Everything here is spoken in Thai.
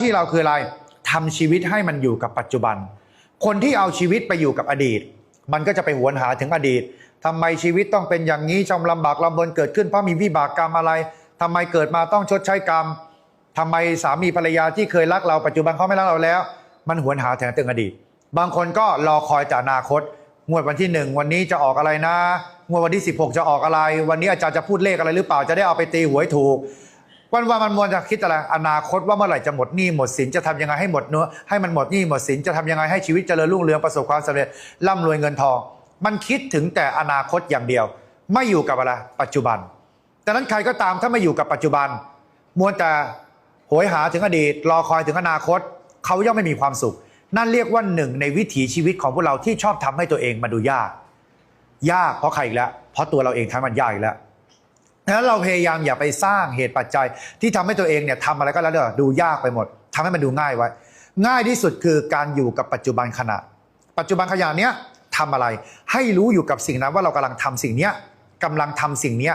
ที่เราคืออะไรทำชีวิตให้มันอยู่กับปัจจุบัน คนที่เอาชีวิตไปอยู่กับอดีต มันก็จะไปหวนหาถึงอดีตทำไมชีวิตต้องเป็นอย่างนี้จำลำบากลำบนเกิดขึ้นเพราะมีวิบากกรรมอะไรทำไมเกิดมาต้องชดใช้กรรมทำไมสามีภรรยาที่เคยรักเราปัจจุบันเขาไม่รักเราแล้ว มันหวนหาถึงถึงอดีต บางคนก็รอคอยจากอนาคต งวดวันที่หนึ่งวันนี้จะออกอะไรนะ งวดวันที่ 16 จะออกอะไร วันนี้อาจารย์จะพูดเลขอะไรหรือเปล่าจะได้เอาไปตีหวยถูก วันวันมันมวนจะคิดอะไรอนาคตว่าเมื่อไหร่จะหมดหนี้หมดสินจะทำยังไงให้หมดเนื้อให้มันหมดหนี้หมดสินจะทำยังไงให้ชีวิตเจริญรุ่งเรืองประสบความสำเร็จร่ำรวยเงินทอง มันคิดถึงแต่อนาคตอย่างเดียว ไม่อยู่กับอะไรปัจจุบันดังนั้นใครก็ตามถ้าไม่อยู่กับปัจจุบันมัวแต่โหยหาถึงอดีต รอคอยถึงอนาคต เขาย่อมไม่มีความสุข นั่นเรียกว่าหนึ่งในวิถีชีวิตของพวกเราที่ชอบทำให้ตัวเองมาดูยาก ยากเพราะใครอีกแล้วเพราะตัวเราเองทำมันยากอีกแล้ว นั้นเราพยายามอย่าไปสร้างเหตุปัจจัย ที่ทำให้ตัวเองเนี่ยทำอะไรก็แล้วเด้อดูยากไปหมดทำให้มันดูง่ายไว้ ง่ายที่สุดคือการอยู่กับปัจจุบันขณะ ปัจจุบันขณะเนี้ยทำอะไร ให้รู้อยู่กับสิ่งนั้นว่าเรากำลังทำสิ่งเนี้ยกำลังทำสิ่งเนี้ย